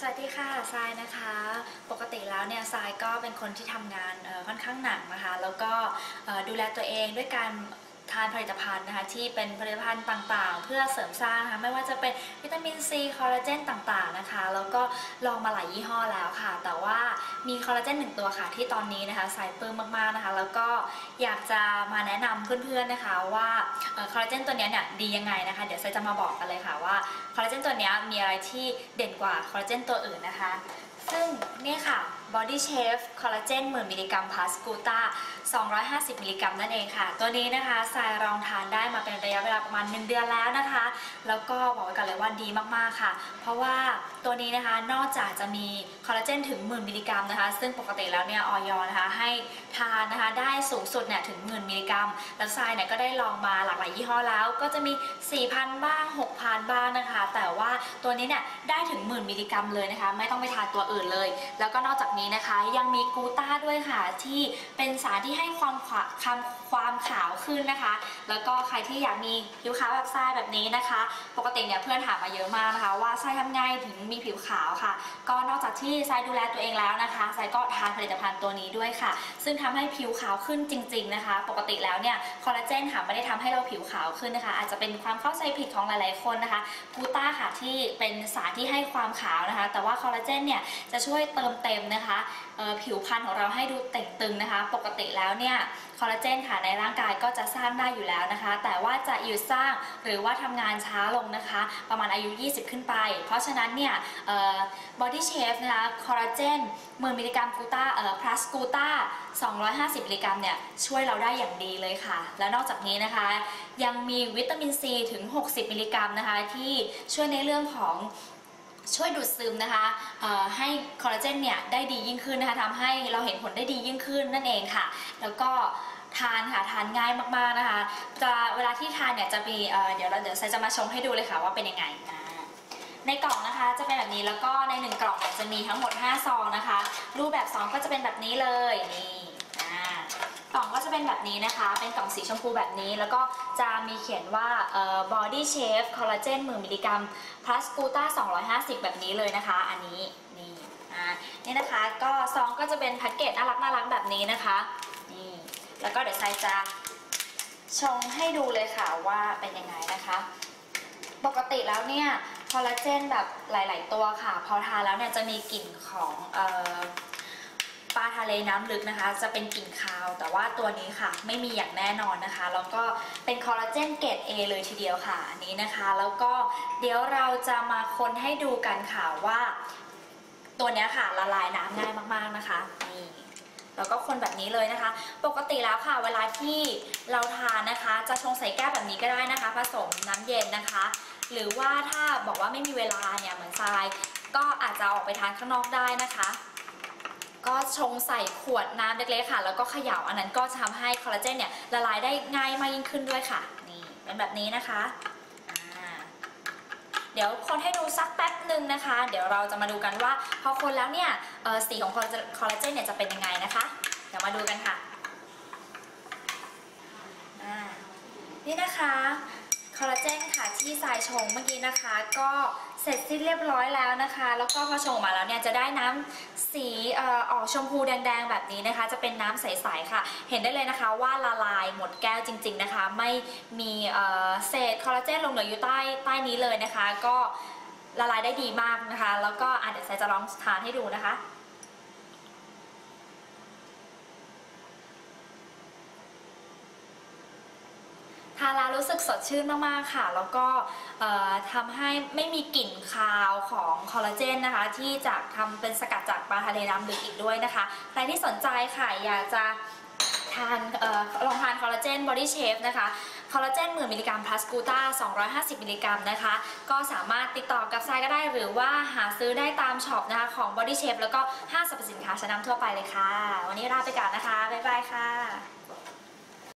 สวัสดีค่ะทรายนะคะ ปกติแล้วเนี่ยทรายก็เป็นคนที่ทำงานค่อนข้างหนักนะคะ แล้วก็ดูแลตัวเองด้วยการานผลิตภัณฑ์นะคะที่เป็นผลิตภัณฑ์ต่างๆ เพื่อเสริมสร้างนะคะไม่ว่าจะเป็นวิตามินซีคอลลาเจนต่างๆนะคะแล้วก็ลองมาหลายยี่ห้อแล้วค่ะ แต่ว่ามีคอลลาเจนหนึ่งตัวค่ะ ที่ตอนนี้นะคะทรายปลื้มมากๆนะคะ แล้วก็อยากจะมาแนะนำเพื่อนๆนะคะว่าคอลลาเจนตัวเนี้ยเนี่ยดียังไงนะคะ เดี๋ยวทรายจะมาบอกกันเลยค่ะว่าคอลลาเจนตัวเนี้ยมีอะไรที่เด่นกว่าคอลลาเจนตัวอื่นนะคะ ซึ่งนี่ค่ะ Body Chef คอลลาเจนหมื่นมิลลิกรัมพลัสกูต้า250 มิลลิกรัมนั่นเองค่ะ ตัวนี้นะคะทรายลองทานได้มาเป็นระยะเวลาประมาณ 1 เดือนแล้วนะคะ แล้วก็บอกไว้กันเลยว่าดีมากๆค่ะ เพราะว่าตัวนี้นะคะนอกจากจะมีคอลลาเจนถึงหมื่นมิลลิกรัมนะคะ ซึ่งปกติแล้วเนี่ยออยนะคะให้ทานนะคะได้สูงสุดเนี่ยถึงหมื่นมิลลิกรัม แล้วทรายเนี่ยก็ได้ลองมาหลากหลายยี่ห้อแล้ว ก็จะมี 4,000 บ้าง 6,000 บ้างนะคะ แต่ว่าตัวนี้เนี่ยได้ถึงหมื่นมิลลิกรัมเลยนะคะ ไม่ต้องไปทานตัวอื่นเลย แล้วก็นอกจากนี้นะคะ ยังมีกูต้าด้วยค่ะ ที่เป็นสารที่ให้ความขาวความความขาวขึ้นนะคะ แล้วก็ใครที่อยากมีผิวขาวแบบทรายแบบนี้นะคะ ปกติเนี่ยเพื่อนถามมาเยอะมากนะคะ ว่าทรายทำไงถึงมีผิวขาวค่ะ ก็นอกจากที่ทรายดูแลตัวเองแล้วนะคะทรายก็ทานผลิตภัณฑ์ตัวนี้ด้วยค่ะ ซึ่งทำให้ผิวขาวขึ้นจริง ๆนะคะ ปกติแล้วเนี่ยคอลลาเจนค่ะไม่ได้ทำให้เราผิวขาวขึ้นนะคะ อาจจะเป็นความเข้าใจผิดของหลายๆคนนะคะกูต้าค่ะที่เป็นสารที่ให้ความขาวนะคะ แต่ว่าคอลลาเจนเนี่ยจะช่วยเติมเต็มนะคะเอ่อผิวพรรณของเราให้ดูเต่งตึงนะคะ ปกติแล้วเนี่ยคอลลาเจนค่ะในร่างกายก็จะสร้างได้อยู่แล้วนะคะ แต่ว่าจะหยุดสร้างหรือว่าทำงานช้าลงนะคะ ประมาณอายุ 20 ขึ้นไป เพราะฉะนั้นเนี่ยบอดี้เชฟนะคะคอลลาเจนหมื่นมิลลิกรัมกูต้าเอ่อ plus กูต้า250 มิลลิกรัมเนี่ยช่วยเราได้อย่างดีเลยค่ะ แล้วนอกจากนี้นะคะ ยังมีวิตามินซีถึง 60 มิลลิกรัมนะคะ ที่ช่วยในเรื่องของ ช่วยดูดซึมนะคะให้คอลลาเจนเนี่ยได้ดียิ่งขึ้นนะคะทำให้เราเห็นผลได้ดียิ่งขึ้นนั่นเองค่ะ แล้วก็ทานค่ะทานง่ายมากๆนะคะ จะเวลาที่ทานเนี่ยจะมีเดี๋ยวเราเดี๋ยวไซจะมาชงให้ดูเลยค่ะว่าเป็นยังไงในกล่องนะคะจะเป็นแบบนี้แล้วก็ในหนึ่งกล่องจะมีทั้งหมด 5 ซองนะคะ รูปแบบซองก็จะเป็นแบบนี้เลยนี่ กล่องก็จะเป็นแบบนี้นะคะ เป็นกล่องสีชมพูแบบนี้ แล้วก็จะมีเขียนว่า body shape collagen 10,000มิลลิกรัม plus gluta 250 แบบนี้เลยนะคะ อันนี้นี่อ่านี่นะคะก็ซองก็จะเป็นแพ็กเกจน่ารักน่ารักแบบนี้นะคะนี่แล้วก็เดี๋ยวไซจะชงให้ดูเลยค่ะว่าเป็นยังไงนะคะ ปกติแล้วเนี่ยคอลลาเจนแบบหลาย ๆ ตัวค่ะ พอทานแล้วเนี่ยจะมีกลิ่นของเอ่อ ปลาทะเลน้ำลึกนะคะ จะเป็นกลิ่นคาว แต่ว่าตัวนี้ค่ะ ไม่มีอย่างแน่นอนนะคะ แล้วก็เป็นคอลลาเจนเกรด A เลยทีเดียวค่ะอันนี้นะคะ แล้วก็เดี๋ยวเราจะมาคนให้ดูกันค่ะว่า ตัวนี้ค่ะละลายน้ำง่ายมากๆนะคะนี่แล้วก็คนแบบนี้เลยนะคะ ปกติแล้วค่ะ เวลาที่เราทานนะคะ จะชงใส่แก้วแบบนี้ก็ได้นะคะ ผสมน้ำเย็นนะคะ หรือว่าถ้าบอกว่าไม่มีเวลาเนี่ยเหมือนทราย ก็อาจจะออกไปทานข้างนอกได้นะคะ ก็ชงใส่ขวดน้ำเล็กๆค่ะ แล้วก็เขย่าอันนั้นก็จะทำให้คอลลาเจนเนี่ยละลายได้ง่ายมากยิ่งขึ้นด้วยค่ะ นี่เป็นแบบนี้นะคะ เดี๋ยวคนให้ดูสักแป๊บหนึ่งนะคะ เดี๋ยวเราจะมาดูกันว่า พอคนแล้วเนี่ยสีของคอลลาเจนเนี่ยจะเป็นยังไงนะคะ เดี๋ยวมาดูกันค่ะนี่นะคะ คอลลาเจนค่ะที่สายชงเมื่อกี้นะคะ ก็เสร็จสิ้นเรียบร้อยแล้วนะคะ แล้วก็พอชงออกมาแล้วเนี่ยจะได้น้ำสีออกชมพูแดงๆแบบนี้นะคะ จะเป็นน้ำใสๆค่ะ เห็นได้เลยนะคะว่าละลายหมดแก้วจริง ๆนะคะ ไม่มีเอ่อเศษคอลลาเจนลงเหลืออยู่ใต้ใต้นี้เลยนะคะ ก็ละลายได้ดีมากนะคะ แล้วก็อะเดี๋ยวสายจะลองทานให้ดูนะคะานแล้วรู้สึกสดชื่นมากๆค่ะ แล้วก็ทำให้ไม่มีกลิ่นคาวของคอลลาเจนนะคะ ที่จากทำเป็นสกัดจากปลาทะเลน้ำลึกอีกด้วยนะคะ ใครที่สนใจค่ะอยากจะทานออลองทานคอลลาเจนบอดี้เชฟนะคะคอลลาเจนหมื่นมิลลิกรัมพลัสกูต้า250 มิลลิกรัมนะคะ ก็สามารถติดต่อกับทรายก็ได้หรือว่าหาซื้อได้ตามช็อปนะคะของ Body Shape แล้วก็ห้างสรรพสินค้าชั้นนำทั่วไปเลยค่ะ วันนี้ลาไปก่อนนะคะ บ๊ายบายค่ะ